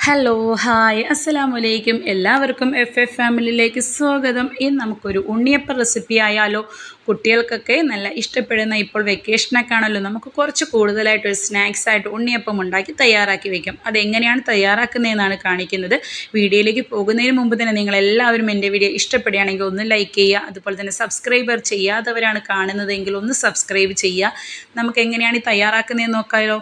Hello hi അസ്സലാമു അലൈക്കും എല്ലാവർക്കും എഫ് എഫ് ഫാമിലിയിലേക്ക് സ്വാഗതം. ഇന്ന് നമുക്കൊരു ഉണ്ണിയപ്പ റെസിപ്പി ആയാലോ കുട്ടികൾക്കൊക്കെ നല്ല ഇഷ്ടപ്പെടുന്ന ഇപ്പോൾ വെക്കേഷനൊക്കെ ആണല്ലോ. നമുക്ക് കുറച്ച് കൂടുതലായിട്ട് ഒരു സ്നാക്സ് ആയിട്ട് ഉണ്ണിയപ്പം ഉണ്ടാക്കി തയ്യാറാക്കി വെക്കാം. അതെങ്ങനെയാണ് തയ്യാറാക്കുന്നതെന്നാണ് കാണിക്കുന്നത്. വീഡിയോയിലേക്ക് പോകുന്നതിന് മുമ്പ് തന്നെ നിങ്ങൾ എല്ലാവരും എന്റെ വീഡിയോ ഇഷ്ടപ്പെടുകയാണെങ്കിൽ ഒന്ന് ലൈക്ക് ചെയ്യുക. അതുപോലെ തന്നെ സബ്സ്ക്രൈബർ ചെയ്യാത്തവരാണ് കാണുന്നതെങ്കിൽ ഒന്ന് സബ്സ്ക്രൈബ് ചെയ്യുക. നമുക്ക് എങ്ങനെയാണ് ഈ തയ്യാറാക്കുന്നതെന്ന് നോക്കാമല്ലോ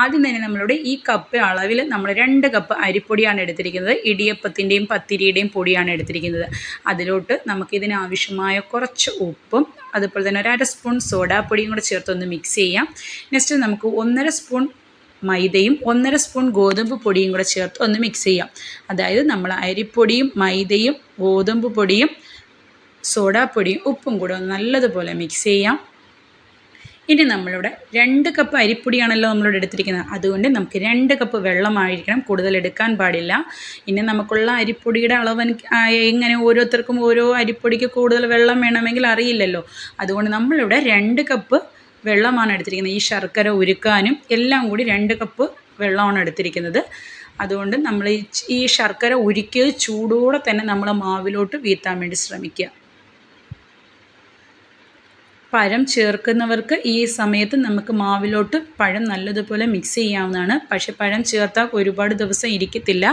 ആദ്യം തന്നെ നമ്മളുടെ ഈ കപ്പ് അളവിൽ നമ്മൾ രണ്ട് കപ്പ് അരിപ്പൊടിയാണ് എടുത്തിരിക്കുന്നത്. ഇടിയപ്പത്തിന്റെയും പത്തിരിയുടെയും പൊടിയാണ് എടുത്തിരിക്കുന്നത്. അതിലോട്ട് നമുക്കിതിന് ആവശ്യമായ കുറച്ച് ഉപ്പും അതുപോലെ തന്നെ ഒരു അര സ്പൂൺ സോഡാപ്പൊടിയും കൂടെ ചേർത്തൊന്ന് മിക്സ് ചെയ്യാം. നെക്സ്റ്റ് നമുക്ക് ഒന്നര സ്പൂൺ മൈദയും ഒന്നര സ്പൂൺ ഗോതമ്പ് പൊടിയും കൂടെ ചേർത്ത് ഒന്ന് മിക്സ് ചെയ്യാം. അതായത് നമ്മൾ അരിപ്പൊടിയും മൈദയും ഗോതമ്പ് പൊടിയും സോഡാപ്പൊടിയും ഉപ്പും കൂടെ ഒന്ന് നല്ലതുപോലെ മിക്സ് ചെയ്യാം. ഇനി നമ്മളിവിടെ രണ്ട് കപ്പ് അരിപ്പൊടിയാണല്ലോ നമ്മളിവിടെ എടുത്തിരിക്കുന്നത്. അതുകൊണ്ട് നമുക്ക് രണ്ട് കപ്പ് വെള്ളമായിരിക്കണം. കൂടുതൽ എടുക്കാൻ പാടില്ല. ഇനി നമുക്കുള്ള അരിപ്പൊടിയുടെ അളവ് എങ്ങനെ ഓരോരുത്തർക്കും ഓരോ അരിപ്പൊടിക്ക് കൂടുതൽ വെള്ളം വേണമെങ്കിൽ അറിയില്ലല്ലോ. അതുകൊണ്ട് നമ്മളിവിടെ രണ്ട് കപ്പ് വെള്ളമാണ് എടുത്തിരിക്കുന്നത്. ഈ ശർക്കര ഉരുക്കാനും എല്ലാം കൂടി രണ്ട് കപ്പ് വെള്ളമാണ് എടുത്തിരിക്കുന്നത്. അതുകൊണ്ട് നമ്മൾ ഈ ശർക്കര ഉരുക്കിയത് ചൂടോടെ തന്നെ നമ്മൾ മാവിലോട്ട് വീത്താൻ വേണ്ടി ശ്രമിക്കുക. പഴം ചേർക്കുന്നവർക്ക് ഈ സമയത്ത് നമുക്ക് മാവിലോട്ട് പഴം നല്ലതുപോലെ മിക്സ് ചെയ്യാവുന്നതാണ്. പക്ഷേ പഴം ചേർത്താൽ ഒരുപാട് ദിവസം ഇരിക്കത്തില്ല.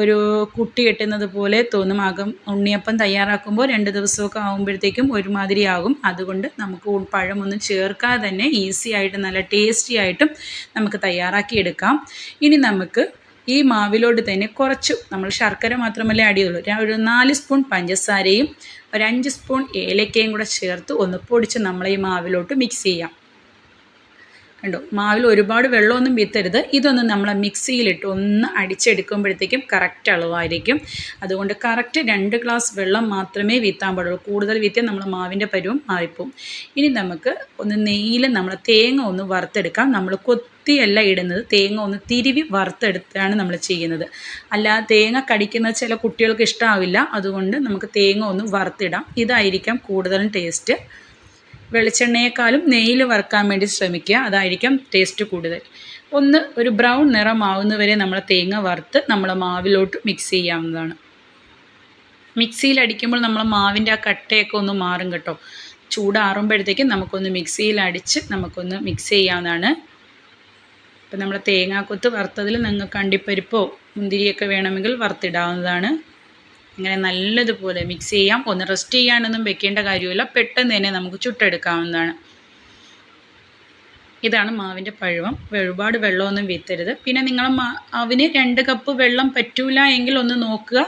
ഒരു കുട്ടി കെട്ടുന്നത് പോലെ തോന്നും. ആകും ഉണ്ണിയപ്പം തയ്യാറാക്കുമ്പോൾ രണ്ട് ദിവസമൊക്കെ ആകുമ്പോഴത്തേക്കും ഒരുമാതിരി ആകും. അതുകൊണ്ട് നമുക്ക് പഴമൊന്നും ചേർക്കാതെ തന്നെ ഈസി ആയിട്ട് നല്ല ടേസ്റ്റി ആയിട്ടും നമുക്ക് തയ്യാറാക്കിയെടുക്കാം ഇനി നമുക്ക് ഈ മാവിലോട്ട് തന്നെ കുറച്ച് നമ്മൾ ശർക്കര മാത്രമല്ലേ ചെയ്തുള്ളൂ. ഒരു നാല് സ്പൂൺ പഞ്ചസാരയും ഒരു അഞ്ച് സ്പൂൺ ഏലക്കയും കൂടെ ചേർത്ത് ഒന്ന് പൊടിച്ച് നമ്മൾ ഈ മാവിലോട്ട് മിക്സ് ചെയ്യാം. കണ്ടോ? മാവിൽ ഒരുപാട് വെള്ളമൊന്നും വിത്തരുത്. ഇതൊന്ന് നമ്മൾ മിക്സിയിലിട്ട് ഒന്ന് അടിച്ചെടുക്കുമ്പോഴത്തേക്കും കറക്റ്റ് അളവായിരിക്കും. അതുകൊണ്ട് കറക്റ്റ് രണ്ട് ഗ്ലാസ് വെള്ളം മാത്രമേ വീത്താൻ പാടുള്ളൂ. കൂടുതൽ വീത്തിയാൽ നമ്മൾ മാവിന്റെ പരുവം മാറിപ്പോവും ഇനി നമുക്ക് ഒന്ന് നെയ്യിൽ നമ്മൾ തേങ്ങ ഒന്ന് വറുത്തെടുക്കാം. നമ്മൾ കൊത്തിയല്ല ഇടുന്നത്. തേങ്ങ ഒന്ന് തിരുവി വറുത്തെടുത്താണ് നമ്മൾ ചെയ്യുന്നത്. അല്ലാതെ തേങ്ങ കടിക്കുന്നത് ചില കുട്ടികൾക്ക് ഇഷ്ടമാവില്ല അതുകൊണ്ട് നമുക്ക് തേങ്ങ ഒന്ന് വറുത്തിടാം. ഇതായിരിക്കാം കൂടുതലും ടേസ്റ്റ് വെളിച്ചെണ്ണയേക്കാളും നെയ്യിൽ വറുക്കാൻ വേണ്ടി ശ്രമിക്കുക. അതായിരിക്കും ടേസ്റ്റ് കൂടുതൽ. ഒന്ന് ഒരു ബ്രൗൺ നിറമാവുന്നവരെ നമ്മൾ തേങ്ങ വറുത്ത് നമ്മൾ മാവിലോട്ട് മിക്സ് ചെയ്യാവുന്നതാണ്. മിക്സിയിൽ അടിക്കുമ്പോൾ നമ്മൾ മാവിന്റെ ആ കട്ടയൊക്കെ ഒന്ന് മാറും കേട്ടോ. ചൂടാറുമ്പോഴത്തേക്കും നമുക്കൊന്ന് മിക്സിയിൽ അടിച്ച് നമുക്കൊന്ന് മിക്സ് ചെയ്യാവുന്നതാണ്. ഇപ്പം നമ്മൾ തേങ്ങാക്കൊത്ത് വറുത്തതിൽ നിങ്ങൾക്ക് അണ്ടിപ്പരിപ്പോ മുന്തിരിയൊക്കെ വേണമെങ്കിൽ വറുത്തിടാവുന്നതാണ്. ഇങ്ങനെ നല്ലതുപോലെ മിക്സ് ചെയ്യാം. ഒന്ന് റെസ്റ്റ് ചെയ്യാനൊന്നും വെക്കേണ്ട കാര്യമില്ല. പെട്ടെന്ന് തന്നെ നമുക്ക് ചുട്ടെടുക്കാവുന്നതാണ്. ഇതാണ് മാവിന്റെ പഴുവം. ഒരുപാട് വെള്ളമൊന്നും വീത്തരുത്. പിന്നെ നിങ്ങൾ മാവിന് രണ്ട് കപ്പ് വെള്ളം പറ്റൂല എങ്കിൽ ഒന്ന് നോക്കുക.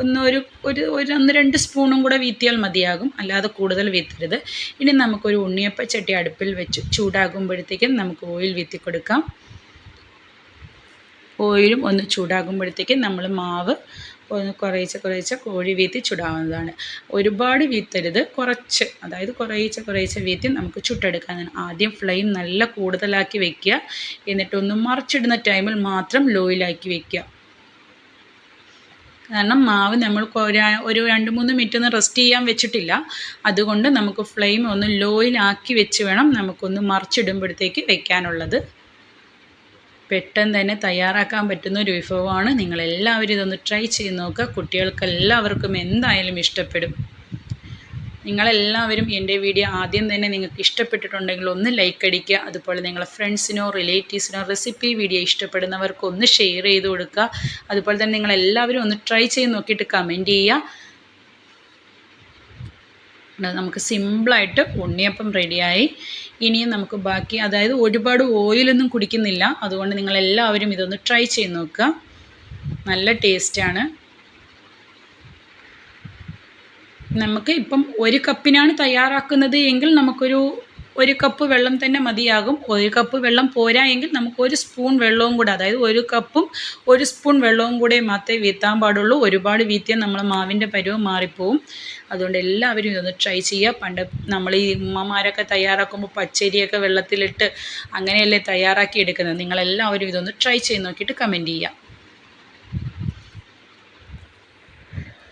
ഒന്ന് ഒരു ഒരു ഒന്ന് രണ്ട് സ്പൂണും കൂടെ വീത്തിയാൽ മതിയാകും. അല്ലാതെ കൂടുതൽ വീത്തരുത്. ഇനി നമുക്കൊരു ഉണ്ണിയപ്പ ചട്ടി അടുപ്പിൽ വെച്ച് ചൂടാകുമ്പോഴത്തേക്കും നമുക്ക് ഓയിൽ വീത്തി കൊടുക്കാം ഓയിലും ഒന്ന് ചൂടാകുമ്പോഴത്തേക്കും നമ്മൾ മാവ് കുറേശ്ശെ കുറേശ്ശെ കോഴി വീത്തി ചുടാവുന്നതാണ്. ഒരുപാട് വീത്തരുത്. കുറച്ച് അതായത് കുറേശ്ശെ കുറേശ്ശെ വീത്തി നമുക്ക് ചുട്ടെടുക്കാൻ ആദ്യം ഫ്ലെയിം നല്ല കൂടുതലാക്കി വെക്കുക. എന്നിട്ടൊന്ന് മറിച്ചിടുന്ന ടൈമിൽ മാത്രം ലോയിലാക്കി വെക്കുക. കാരണം മാവ് നമ്മൾ ഒരു രണ്ട് മൂന്ന് മിനിറ്റ് ഒന്ന് റെസ്റ്റ് ചെയ്യാൻ വെച്ചിട്ടില്ല. അതുകൊണ്ട് നമുക്ക് ഫ്ലെയിം ഒന്ന് ലോയിലാക്കി വെച്ച് വേണം നമുക്കൊന്ന് മറിച്ചിടുമ്പോഴത്തേക്ക് വെക്കാനുള്ളത്. പെട്ടെന്ന് തന്നെ തയ്യാറാക്കാൻ പറ്റുന്ന ഒരു വിഭവമാണ്. നിങ്ങളെല്ലാവരും ഇതൊന്ന് ട്രൈ ചെയ്ത് നോക്കുക. കുട്ടികൾക്ക് എല്ലാവർക്കും എന്തായാലും ഇഷ്ടപ്പെടും. നിങ്ങളെല്ലാവരും എന്റെ വീഡിയോ ആദ്യം തന്നെ നിങ്ങൾക്ക് ഇഷ്ടപ്പെട്ടിട്ടുണ്ടെങ്കിൽ ഒന്ന് ലൈക്ക് അടിക്കുക. അതുപോലെ നിങ്ങളെ ഫ്രണ്ട്സിനോ റിലേറ്റീവ്സിനോ റെസിപ്പി വീഡിയോ ഇഷ്ടപ്പെടുന്നവർക്ക് ഒന്ന് ഷെയർ ചെയ്ത് കൊടുക്കുക. അതുപോലെ തന്നെ നിങ്ങളെല്ലാവരും ഒന്ന് ട്രൈ ചെയ്ത് നോക്കിയിട്ട് കമന്റ് ചെയ്യുക. നമുക്ക് സിമ്പിളായിട്ട് ഉണ്ണിയപ്പം റെഡിയായി. ഇനിയും നമുക്ക് ബാക്കി അതായത് ഒരുപാട് ഓയിലൊന്നും കുടിക്കുന്നില്ല. അതുകൊണ്ട് നിങ്ങളെല്ലാവരും ഇതൊന്ന് ട്രൈ ചെയ്ത് നോക്കുക. നല്ല ടേസ്റ്റാണ്. നമുക്ക് ഇപ്പം ഒരു കപ്പിനാണ് തയ്യാറാക്കുന്നത് എങ്കിൽ നമുക്കൊരു ഒരു കപ്പ് വെള്ളം തന്നെ മതിയാകും. ഒരു കപ്പ് വെള്ളം പോരാ എങ്കിൽ നമുക്ക് ഒരു സ്പൂൺ വെള്ളവും കൂടെ അതായത് ഒരു കപ്പും ഒരു സ്പൂൺ വെള്ളവും കൂടെ മാത്രമേ വീത്താൻ പാടുള്ളൂ. ഒരുപാട് വീത്തിയാൽ നമ്മൾ മാവിന്റെ പരുവം മാറിപ്പോവും. അതുകൊണ്ട് എല്ലാവരും ഇതൊന്ന് ട്രൈ ചെയ്യുക. പണ്ട് നമ്മൾ ഈ ഉമ്മമാരൊക്കെ തയ്യാറാക്കുമ്പോൾ പച്ചരിയൊക്കെ വെള്ളത്തിലിട്ട് അങ്ങനെയല്ലേ തയ്യാറാക്കി എടുക്കുന്നത്. നിങ്ങളെല്ലാവരും ഇതൊന്ന് ട്രൈ ചെയ്ത് നോക്കിയിട്ട് കമന്റ് ചെയ്യുക.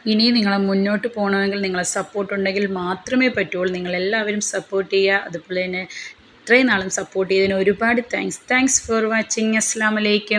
ഇനിയും നിങ്ങൾ മുന്നോട്ട് പോകണമെങ്കിൽ നിങ്ങളെ സപ്പോർട്ട് ഉണ്ടെങ്കിൽ മാത്രമേ പറ്റുള്ളൂ. നിങ്ങളെല്ലാവരും സപ്പോർട്ട് ചെയ്യുക. അതുപോലെ തന്നെ ഇത്രയും നാളും സപ്പോർട്ട് ചെയ്തതിന് ഒരുപാട് താങ്ക്സ് താങ്ക്സ് ഫോർ വാച്ചിങ് അസ്സാം വലൈക്കും